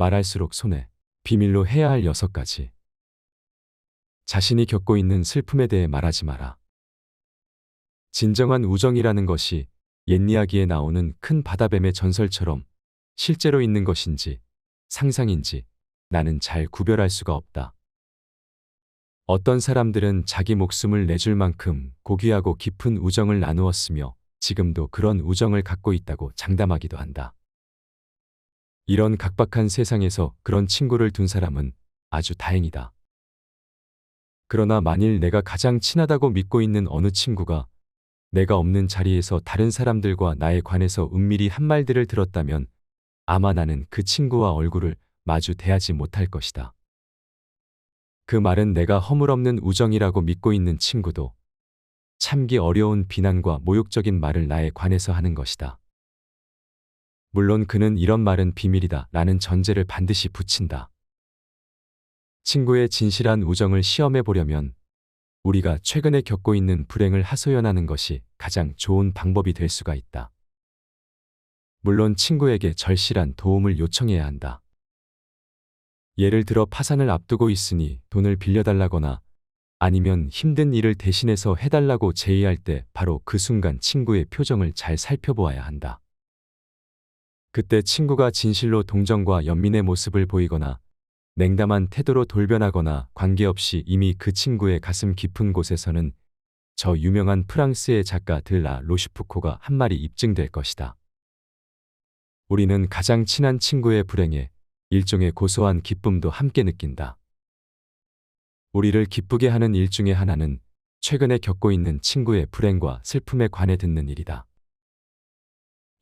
말할수록 손해, 비밀로 해야 할 여섯 가지. 자신이 겪고 있는 슬픔에 대해 말하지 마라. 진정한 우정이라는 것이 옛 이야기에 나오는 큰 바다뱀의 전설처럼 실제로 있는 것인지 상상인지 나는 잘 구별할 수가 없다. 어떤 사람들은 자기 목숨을 내줄 만큼 고귀하고 깊은 우정을 나누었으며 지금도 그런 우정을 갖고 있다고 장담하기도 한다. 이런 각박한 세상에서 그런 친구를 둔 사람은 아주 다행이다. 그러나 만일 내가 가장 친하다고 믿고 있는 어느 친구가 내가 없는 자리에서 다른 사람들과 나에 관해서 은밀히 한 말들을 들었다면 아마 나는 그 친구와 얼굴을 마주 대하지 못할 것이다. 그 말은 내가 허물없는 우정이라고 믿고 있는 친구도 참기 어려운 비난과 모욕적인 말을 나에 관해서 하는 것이다. 물론 그는 이런 말은 비밀이다 라는 전제를 반드시 붙인다. 친구의 진실한 우정을 시험해 보려면 우리가 최근에 겪고 있는 불행을 하소연하는 것이 가장 좋은 방법이 될 수가 있다. 물론 친구에게 절실한 도움을 요청해야 한다. 예를 들어 파산을 앞두고 있으니 돈을 빌려달라거나 아니면 힘든 일을 대신해서 해달라고 제의할 때 바로 그 순간 친구의 표정을 잘 살펴보아야 한다. 그때 친구가 진실로 동정과 연민의 모습을 보이거나 냉담한 태도로 돌변하거나 관계없이 이미 그 친구의 가슴 깊은 곳에서는 저 유명한 프랑스의 작가 들라 로슈프코가 한 말이 입증될 것이다. 우리는 가장 친한 친구의 불행에 일종의 고소한 기쁨도 함께 느낀다. 우리를 기쁘게 하는 일 중에 하나는 최근에 겪고 있는 친구의 불행과 슬픔에 관해 듣는 일이다.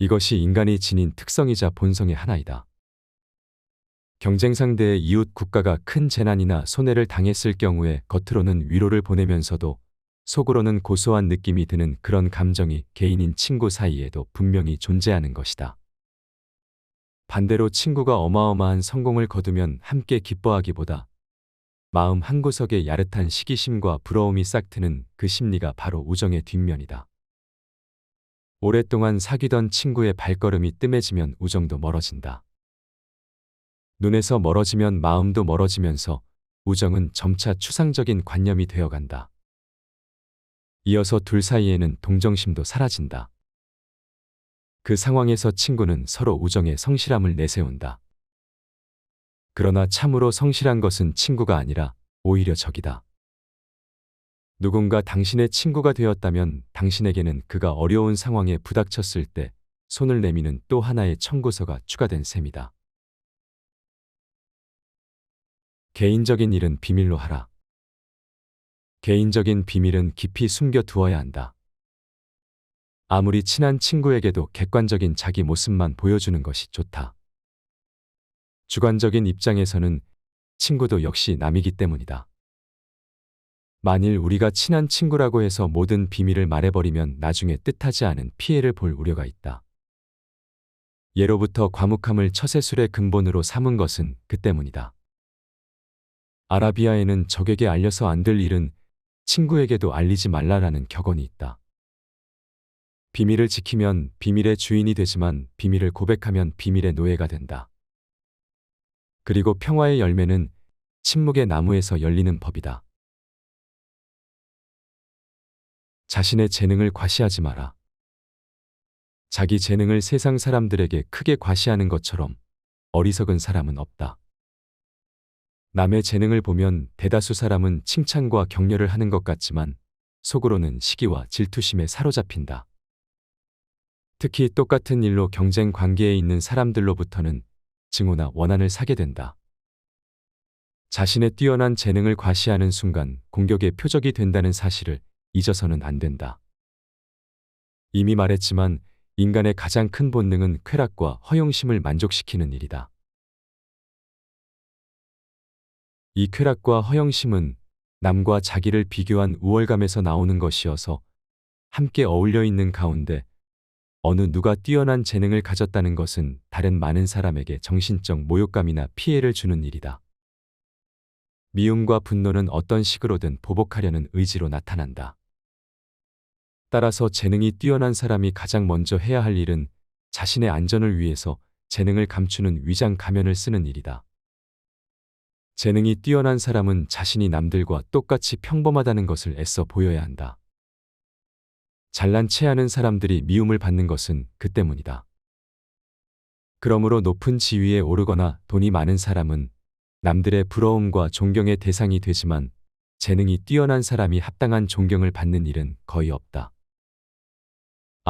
이것이 인간이 지닌 특성이자 본성의 하나이다. 경쟁 상대의 이웃 국가가 큰 재난이나 손해를 당했을 경우에 겉으로는 위로를 보내면서도 속으로는 고소한 느낌이 드는 그런 감정이 개인인 친구 사이에도 분명히 존재하는 것이다. 반대로 친구가 어마어마한 성공을 거두면 함께 기뻐하기보다 마음 한구석에 야릇한 시기심과 부러움이 싹트는 그 심리가 바로 우정의 뒷면이다. 오랫동안 사귀던 친구의 발걸음이 뜸해지면 우정도 멀어진다. 눈에서 멀어지면 마음도 멀어지면서 우정은 점차 추상적인 관념이 되어간다. 이어서 둘 사이에는 동정심도 사라진다. 그 상황에서 친구는 서로 우정의 성실함을 내세운다. 그러나 참으로 성실한 것은 친구가 아니라 오히려 적이다. 누군가 당신의 친구가 되었다면 당신에게는 그가 어려운 상황에 부닥쳤을 때 손을 내미는 또 하나의 청구서가 추가된 셈이다. 개인적인 일은 비밀로 하라. 개인적인 비밀은 깊이 숨겨 두어야 한다. 아무리 친한 친구에게도 객관적인 자기 모습만 보여주는 것이 좋다. 주관적인 입장에서는 친구도 역시 남이기 때문이다. 만일 우리가 친한 친구라고 해서 모든 비밀을 말해버리면 나중에 뜻하지 않은 피해를 볼 우려가 있다. 예로부터 과묵함을 처세술의 근본으로 삼은 것은 그 때문이다. 아라비아에는 적에게 알려서 안 될 일은 친구에게도 알리지 말라라는 격언이 있다. 비밀을 지키면 비밀의 주인이 되지만 비밀을 고백하면 비밀의 노예가 된다. 그리고 평화의 열매는 침묵의 나무에서 열리는 법이다. 자신의 재능을 과시하지 마라. 자기 재능을 세상 사람들에게 크게 과시하는 것처럼 어리석은 사람은 없다. 남의 재능을 보면 대다수 사람은 칭찬과 격려를 하는 것 같지만 속으로는 시기와 질투심에 사로잡힌다. 특히 똑같은 일로 경쟁 관계에 있는 사람들로부터는 증오나 원한을 사게 된다. 자신의 뛰어난 재능을 과시하는 순간 공격의 표적이 된다는 사실을 잊어서는 안 된다. 이미 말했지만 인간의 가장 큰 본능은 쾌락과 허영심을 만족시키는 일이다. 이 쾌락과 허영심은 남과 자기를 비교한 우월감에서 나오는 것이어서 함께 어울려 있는 가운데 어느 누가 뛰어난 재능을 가졌다는 것은 다른 많은 사람에게 정신적 모욕감이나 피해를 주는 일이다. 미움과 분노는 어떤 식으로든 보복하려는 의지로 나타난다. 따라서 재능이 뛰어난 사람이 가장 먼저 해야 할 일은 자신의 안전을 위해서 재능을 감추는 위장 가면을 쓰는 일이다. 재능이 뛰어난 사람은 자신이 남들과 똑같이 평범하다는 것을 애써 보여야 한다. 잘난 체하는 사람들이 미움을 받는 것은 그 때문이다. 그러므로 높은 지위에 오르거나 돈이 많은 사람은 남들의 부러움과 존경의 대상이 되지만 재능이 뛰어난 사람이 합당한 존경을 받는 일은 거의 없다.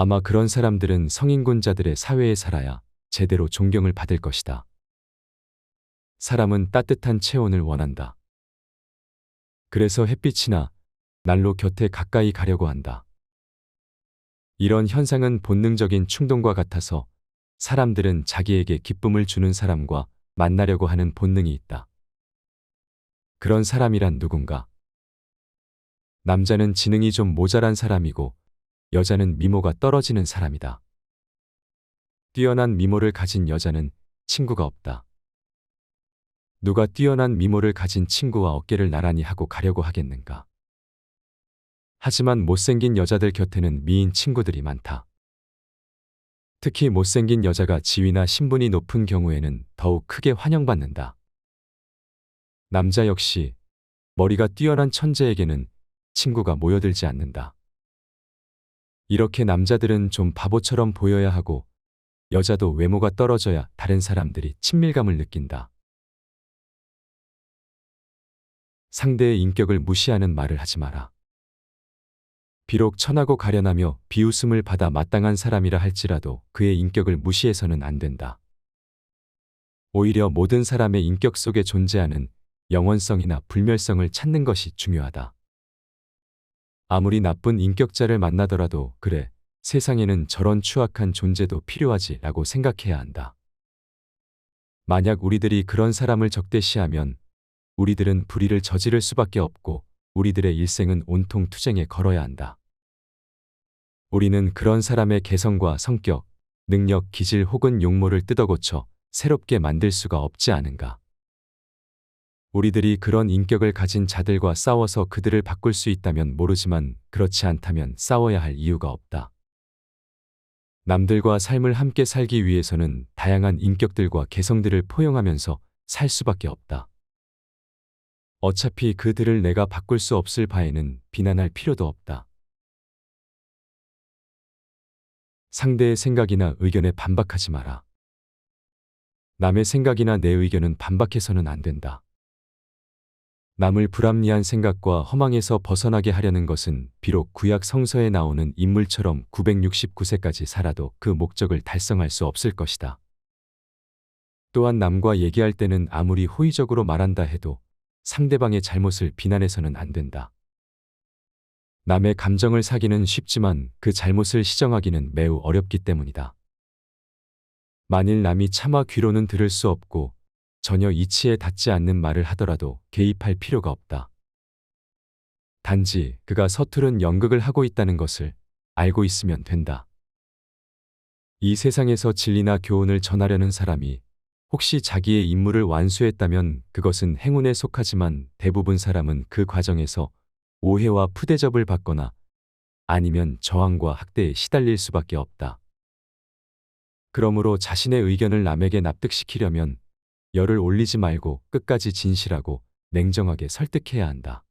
아마 그런 사람들은 성인군자들의 사회에 살아야 제대로 존경을 받을 것이다. 사람은 따뜻한 체온을 원한다. 그래서 햇빛이나 난로 곁에 가까이 가려고 한다. 이런 현상은 본능적인 충동과 같아서 사람들은 자기에게 기쁨을 주는 사람과 만나려고 하는 본능이 있다. 그런 사람이란 누군가? 남자는 지능이 좀 모자란 사람이고 여자는 미모가 떨어지는 사람이다. 뛰어난 미모를 가진 여자는 친구가 없다. 누가 뛰어난 미모를 가진 친구와 어깨를 나란히 하고 가려고 하겠는가? 하지만 못생긴 여자들 곁에는 미인 친구들이 많다. 특히 못생긴 여자가 지위나 신분이 높은 경우에는 더욱 크게 환영받는다. 남자 역시 머리가 뛰어난 천재에게는 친구가 모여들지 않는다. 이렇게 남자들은 좀 바보처럼 보여야 하고 여자도 외모가 떨어져야 다른 사람들이 친밀감을 느낀다. 상대의 인격을 무시하는 말을 하지 마라. 비록 천하고 가련하며 비웃음을 받아 마땅한 사람이라 할지라도 그의 인격을 무시해서는 안 된다. 오히려 모든 사람의 인격 속에 존재하는 영원성이나 불멸성을 찾는 것이 중요하다. 아무리 나쁜 인격자를 만나더라도 그래, 세상에는 저런 추악한 존재도 필요하지 라고 생각해야 한다. 만약 우리들이 그런 사람을 적대시하면 우리들은 불의를 저지를 수밖에 없고 우리들의 일생은 온통 투쟁에 걸어야 한다. 우리는 그런 사람의 개성과 성격, 능력, 기질 혹은 용모를 뜯어고쳐 새롭게 만들 수가 없지 않은가. 우리들이 그런 인격을 가진 자들과 싸워서 그들을 바꿀 수 있다면 모르지만 그렇지 않다면 싸워야 할 이유가 없다. 남들과 삶을 함께 살기 위해서는 다양한 인격들과 개성들을 포용하면서 살 수밖에 없다. 어차피 그들을 내가 바꿀 수 없을 바에는 비난할 필요도 없다. 상대의 생각이나 의견에 반박하지 마라. 남의 생각이나 내 의견은 반박해서는 안 된다. 남을 불합리한 생각과 허망에서 벗어나게 하려는 것은 비록 구약 성서에 나오는 인물처럼 969세까지 살아도 그 목적을 달성할 수 없을 것이다. 또한 남과 얘기할 때는 아무리 호의적으로 말한다 해도 상대방의 잘못을 비난해서는 안 된다. 남의 감정을 사기는 쉽지만 그 잘못을 시정하기는 매우 어렵기 때문이다. 만일 남이 차마 귀로는 들을 수 없고 전혀 이치에 닿지 않는 말을 하더라도 개입할 필요가 없다. 단지 그가 서투른 연극을 하고 있다는 것을 알고 있으면 된다. 이 세상에서 진리나 교훈을 전하려는 사람이 혹시 자기의 임무를 완수했다면 그것은 행운에 속하지만 대부분 사람은 그 과정에서 오해와 푸대접을 받거나 아니면 저항과 학대에 시달릴 수밖에 없다. 그러므로 자신의 의견을 남에게 납득시키려면 열을 올리지 말고 끝까지 진실하고 냉정하게 설득해야 한다.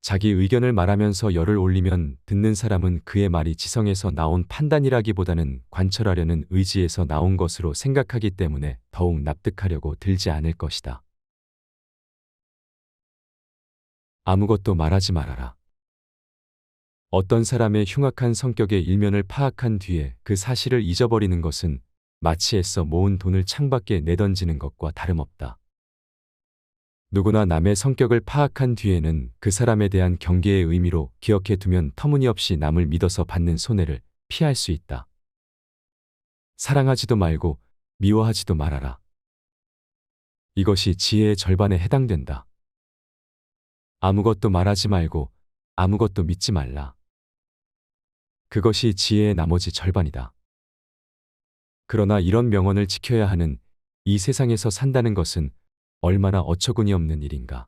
자기 의견을 말하면서 열을 올리면 듣는 사람은 그의 말이 지성에서 나온 판단이라기보다는 관철하려는 의지에서 나온 것으로 생각하기 때문에 더욱 납득하려고 들지 않을 것이다. 아무것도 말하지 말아라. 어떤 사람의 흉악한 성격의 일면을 파악한 뒤에 그 사실을 잊어버리는 것은 마치 애써 모은 돈을 창밖에 내던지는 것과 다름없다. 누구나 남의 성격을 파악한 뒤에는 그 사람에 대한 경계의 의미로 기억해 두면 터무니없이 남을 믿어서 받는 손해를 피할 수 있다. 사랑하지도 말고 미워하지도 말아라. 이것이 지혜의 절반에 해당된다. 아무것도 말하지 말고 아무것도 믿지 말라. 그것이 지혜의 나머지 절반이다. 그러나 이런 명언을 지켜야 하는 이 세상에서 산다는 것은 얼마나 어처구니 없는 일인가.